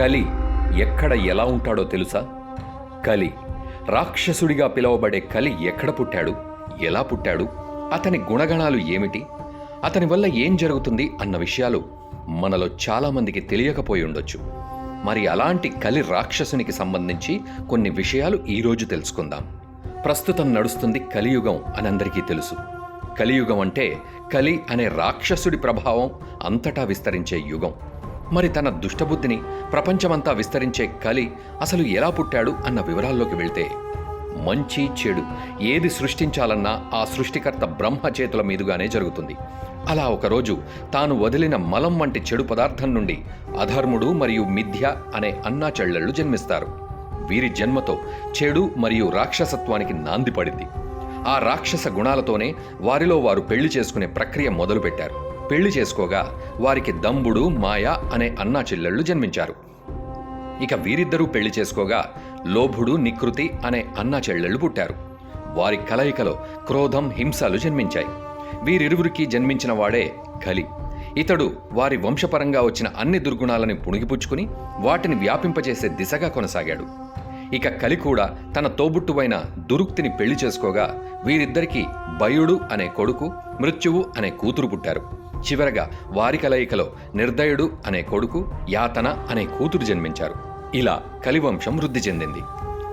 కలి ఎక్కడ ఎలా ఉంటాడో తెలుసా? కలి రాక్షసుడిగా పిలువబడే కలి ఎక్కడ పుట్టాడు? ఎలా పుట్టాడు? అతని గుణగణాలు ఏమిటి? అతని వల్ల ఏం జరుగుతుంది అన్న విషయాలు మనలో చాలామందికి తెలియకపోయి ఉండొచ్చు. మరి అలాంటి కలి రాక్షసునికి సంబంధించి కొన్ని విషయాలు ఈరోజు తెలుసుకుందాం. ప్రస్తుతం నడుస్తుంది కలియుగం అని అందరికీ తెలుసు. కలియుగం అంటే కలి అనే రాక్షసుడి ప్రభావం అంతటా విస్తరించే యుగం. మరి తన దుష్టబుద్ధిని ప్రపంచమంతా విస్తరించే కలి అసలు ఎలా పుట్టాడు అన్న వివరాల్లోకి వెళ్తే మంచి చెడు ఏది సృష్టించాలన్నా ఆ సృష్టికర్త బ్రహ్మ చేతుల మీదుగానే జరుగుతుంది. అలా ఒకరోజు తాను వదిలిన మలం వంటి చెడు పదార్థం నుండి అధర్ముడు మరియు మిథ్య అనే అన్నా చెల్లెళ్ళు జన్మిస్తారు. వీరి జన్మతో చెడు మరియు రాక్షసత్వానికి నాంది పడింది. ఆ రాక్షస గుణాలతోనే వారిలో వారు పెళ్ళి చేసుకునే ప్రక్రియ మొదలుపెట్టారు. పెళ్ళి చేసుకోగా వారికి దంబుడు మాయ అనే అన్నా చెల్లెళ్ళు జన్మించారు. ఇక వీరిద్దరూ పెళ్ళి చేసుకోగా లోభుడు నికృతి అనే అన్నా చెల్లెళ్ళు పుట్టారు. వారి కలయికలో క్రోధం హింసలు జన్మించాయి. వీరిరువురికి జన్మించిన వాడే కలి. ఇతడు వారి వంశపరంగా వచ్చిన అన్ని దుర్గుణాలని పుణిగిపుచ్చుకుని వాటిని వ్యాపింపజేసే దిశగా కొనసాగాడు. ఇక కలి కూడా తన తోబుట్టువైన దురుక్తిని పెళ్ళి చేసుకోగా వీరిద్దరికీ భయుడు అనే కొడుకు మృత్యువు అనే కూతురు పుట్టారు. చివరగా వారి కలయికలో నిర్దయుడు అనే కొడుకు యాతన అనే కూతురు జన్మించారు. ఇలా కలివంశం వృద్ధి చెందింది.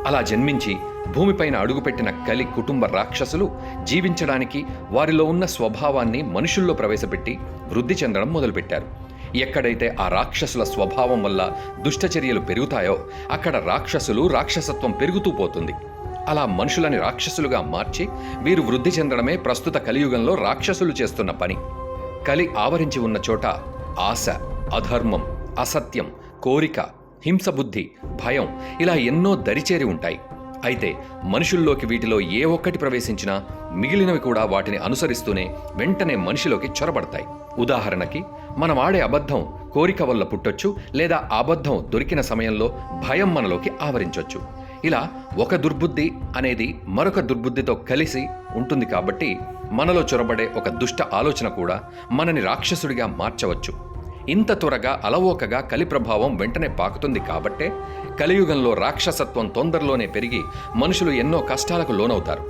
అలా జన్మించి భూమిపైన అడుగుపెట్టిన కలి కుటుంబ రాక్షసులు జీవించడానికి వారిలో ఉన్న స్వభావాన్ని మనుషుల్లో ప్రవేశపెట్టి వృద్ధి చెందడం మొదలుపెట్టారు. ఎక్కడైతే ఆ రాక్షసుల స్వభావం వల్ల దుష్టచర్యలు పెరుగుతాయో అక్కడ రాక్షసులు రాక్షసత్వం పెరుగుతూ పోతుంది. అలా మనుషులని రాక్షసులుగా మార్చి వీరు వృద్ధి చెందడమే ప్రస్తుత కలియుగంలో రాక్షసులు చేస్తున్న పని. కలి ఆవరించి ఉన్న చోట ఆశ అధర్మం అసత్యం కోరిక హింసబుద్ధి భయం ఇలా ఎన్నో దరిచేరి ఉంటాయి. అయితే మనుషుల్లోకి వీటిలో ఏ ఒక్కటి ప్రవేశించినా మిగిలినవి కూడా వాటిని అనుసరిస్తూనే వెంటనే మనిషిలోకి చొరబడతాయి. ఉదాహరణకి మనం ఆడే అబద్ధం కోరిక వల్ల పుట్టొచ్చు లేదా అబద్ధం దొరికిన సమయంలో భయం మనలోకి ఆవరించొచ్చు. ఇలా ఒక దుర్బుద్ధి అనేది మరొక దుర్బుద్ధితో కలిసి ఉంటుంది కాబట్టి మనలో చొరబడే ఒక దుష్ట ఆలోచన కూడా మనని రాక్షసుడిగా మార్చవచ్చు. ఇంత త్వరగా అలవోకగా కలి ప్రభావం వెంటనే పాకుతుంది కాబట్టే కలియుగంలో రాక్షసత్వం తొందరలోనే పెరిగి మనుషులు ఎన్నో కష్టాలకు లోనవుతారు.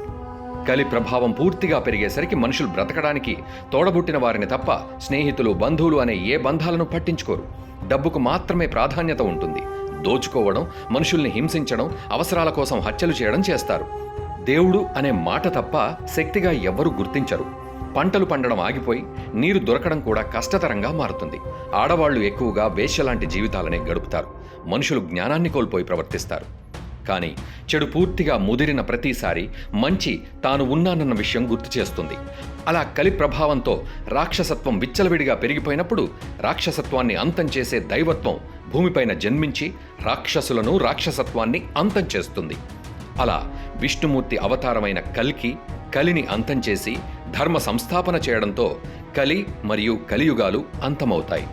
కలి ప్రభావం పూర్తిగా పెరిగేసరికి మనుషులు బ్రతకడానికి తోడబుట్టిన వారిని తప్ప స్నేహితులు బంధువులు అనే ఏ బంధాలను పట్టించుకోరు. డబ్బుకు మాత్రమే ప్రాధాన్యత ఉంటుంది. దోచుకోవడం మనుషుల్ని హింసించడం అవసరాల కోసం హత్యలు చేయడం చేస్తారు. దేవుడు అనే మాట తప్ప శక్తిగా ఎవ్వరూ గుర్తించరు. పంటలు పండడం ఆగిపోయి నీరు దొరకడం కూడా కష్టతరంగా మారుతుంది. ఆడవాళ్ళు ఎక్కువగా వేశ్యలాంటి జీవితాలనే గడుపుతారు. మనుషులు జ్ఞానాన్ని కోల్పోయి ప్రవర్తిస్తారు. కానీ చెడు పూర్తిగా ముదిరిన ప్రతిసారి మంచి తాను ఉన్నానన్న విషయం గుర్తు చేస్తుంది. అలా కలి ప్రభావంతో రాక్షసత్వం విచ్చలవిడిగా పెరిగిపోయినప్పుడు రాక్షసత్వాన్ని అంతం చేసే దైవత్వం భూమిపైన జన్మించి రాక్షసులను రాక్షసత్వాన్ని అంతం చేస్తుంది. అలా విష్ణుమూర్తి అవతారమైన కల్కి కలిని అంతం చేసి ధర్మ సంస్థాపన చేయడంతో కలి మరియు కలియుగాలు అంతమవుతాయి.